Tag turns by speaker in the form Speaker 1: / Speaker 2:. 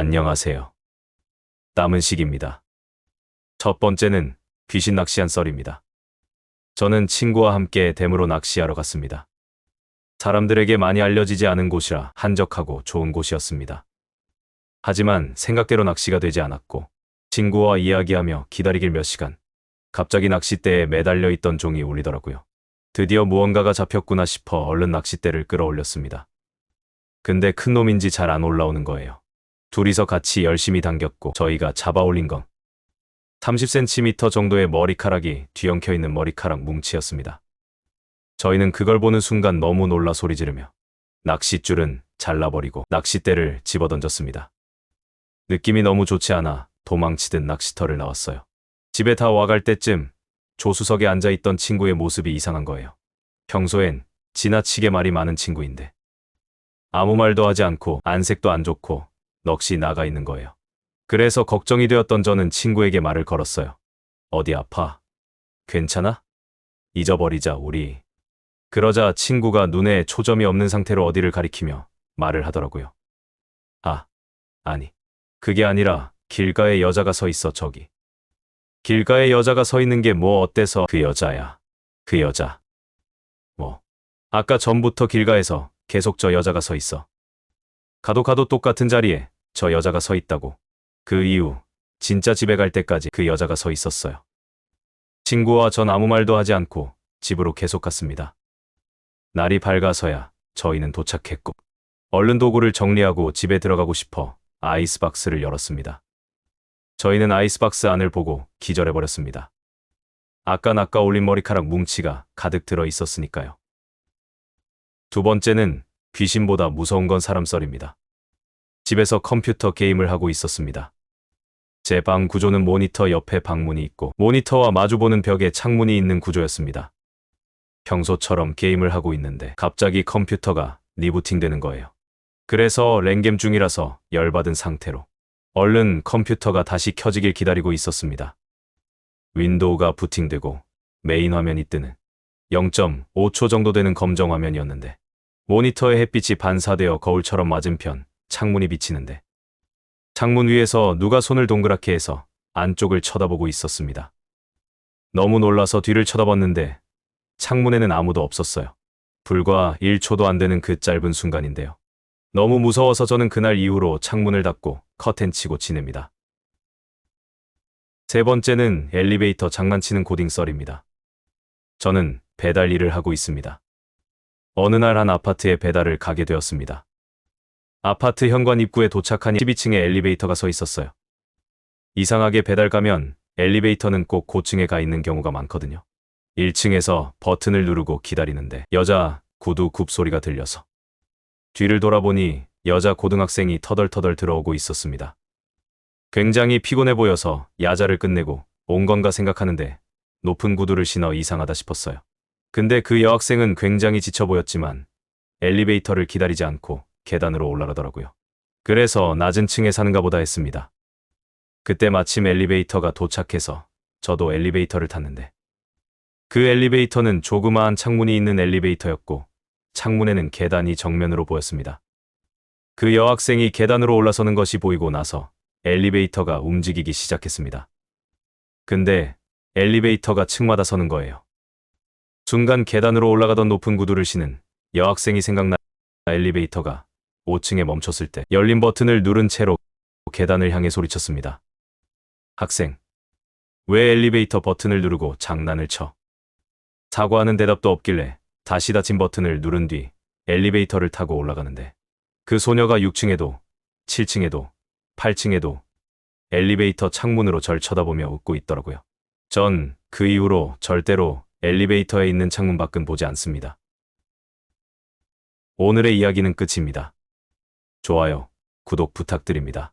Speaker 1: 안녕하세요. 남은 시기입니다. 첫 번째는 귀신 낚시한 썰입니다. 저는 친구와 함께 댐으로 낚시하러 갔습니다. 사람들에게 많이 알려지지 않은 곳이라 한적하고 좋은 곳이었습니다. 하지만 생각대로 낚시가 되지 않았고 친구와 이야기하며 기다리길 몇 시간. 갑자기 낚싯대에 매달려 있던 종이 울리더라고요. 드디어 무언가가 잡혔구나 싶어 얼른 낚싯대를 끌어올렸습니다. 근데 큰 놈인지 잘 안 올라오는 거예요. 둘이서 같이 열심히 당겼고 저희가 잡아 올린 건 30cm 정도의 머리카락이 뒤엉켜 있는 머리카락 뭉치였습니다. 저희는 그걸 보는 순간 너무 놀라 소리 지르며 낚싯줄은 잘라버리고 낚싯대를 집어던졌습니다. 느낌이 너무 좋지 않아 도망치듯 낚시터를 나왔어요. 집에 다 와갈 때쯤 조수석에 앉아있던 친구의 모습이 이상한 거예요. 평소엔 지나치게 말이 많은 친구인데 아무 말도 하지 않고 안색도 안 좋고 넋이 나가 있는 거예요. 그래서 걱정이 되었던 저는 친구에게 말을 걸었어요. 어디 아파? 괜찮아? 잊어버리자, 우리. 그러자 친구가 눈에 초점이 없는 상태로 어디를 가리키며 말을 하더라고요. 아, 아니. 그게 아니라 길가에 여자가 서 있어, 저기. 길가에 여자가 서 있는 게 뭐 어때서 그 여자야. 그 여자. 뭐. 아까 전부터 길가에서 계속 저 여자가 서 있어. 가도 가도 똑같은 자리에 저 여자가 서 있다고. 그 이후 진짜 집에 갈 때까지 그 여자가 서 있었어요. 친구와 전 아무 말도 하지 않고 집으로 계속 갔습니다. 날이 밝아서야 저희는 도착했고 얼른 도구를 정리하고 집에 들어가고 싶어 아이스박스를 열었습니다. 저희는 아이스박스 안을 보고 기절해버렸습니다. 아까 낚아 올린 머리카락 뭉치가 가득 들어 있었으니까요. 두 번째는 귀신보다 무서운 건 사람 썰입니다. 집에서 컴퓨터 게임을 하고 있었습니다. 제 방 구조는 모니터 옆에 방문이 있고 모니터와 마주보는 벽에 창문이 있는 구조였습니다. 평소처럼 게임을 하고 있는데 갑자기 컴퓨터가 리부팅 되는 거예요. 그래서 랭겜 중이라서 열받은 상태로 얼른 컴퓨터가 다시 켜지길 기다리고 있었습니다. 윈도우가 부팅되고 메인 화면이 뜨는 0.5초 정도 되는 검정 화면이었는데 모니터의 햇빛이 반사되어 거울처럼 맞은편 창문이 비치는데 창문 위에서 누가 손을 동그랗게 해서 안쪽을 쳐다보고 있었습니다. 너무 놀라서 뒤를 쳐다봤는데 창문에는 아무도 없었어요. 불과 1초도 안 되는 그 짧은 순간인데요. 너무 무서워서 저는 그날 이후로 창문을 닫고 커튼 치고 지냅니다. 세 번째는 엘리베이터 장난치는 고딩 썰입니다. 저는 배달 일을 하고 있습니다. 어느 날 한 아파트에 배달을 가게 되었습니다. 아파트 현관 입구에 도착하니 12층에 엘리베이터가 서 있었어요. 이상하게 배달 가면 엘리베이터는 꼭 고층에 가 있는 경우가 많거든요. 1층에서 버튼을 누르고 기다리는데 여자 구두 굽 소리가 들려서 뒤를 돌아보니 여자 고등학생이 터덜터덜 들어오고 있었습니다. 굉장히 피곤해 보여서 야자를 끝내고 온 건가 생각하는데 높은 구두를 신어 이상하다 싶었어요. 근데 그 여학생은 굉장히 지쳐 보였지만 엘리베이터를 기다리지 않고 계단으로 올라가더라고요. 그래서 낮은 층에 사는가 보다 했습니다. 그때 마침 엘리베이터가 도착해서 저도 엘리베이터를 탔는데 그 엘리베이터는 조그마한 창문이 있는 엘리베이터였고 창문에는 계단이 정면으로 보였습니다. 그 여학생이 계단으로 올라서는 것이 보이고 나서 엘리베이터가 움직이기 시작했습니다. 근데 엘리베이터가 층마다 서는 거예요. 순간 계단으로 올라가던 높은 구두를 신은 여학생이 생각나 엘리베이터가 5층에 멈췄을 때 열린 버튼을 누른 채로 계단을 향해 소리쳤습니다. 학생, 왜 엘리베이터 버튼을 누르고 장난을 쳐? 사과하는 대답도 없길래 다시 닫힌 버튼을 누른 뒤 엘리베이터를 타고 올라가는데 그 소녀가 6층에도 7층에도 8층에도 엘리베이터 창문으로 절 쳐다보며 웃고 있더라고요. 전 그 이후로 절대로 엘리베이터에 있는 창문 밖은 보지 않습니다. 오늘의 이야기는 끝입니다. 좋아요, 구독 부탁드립니다.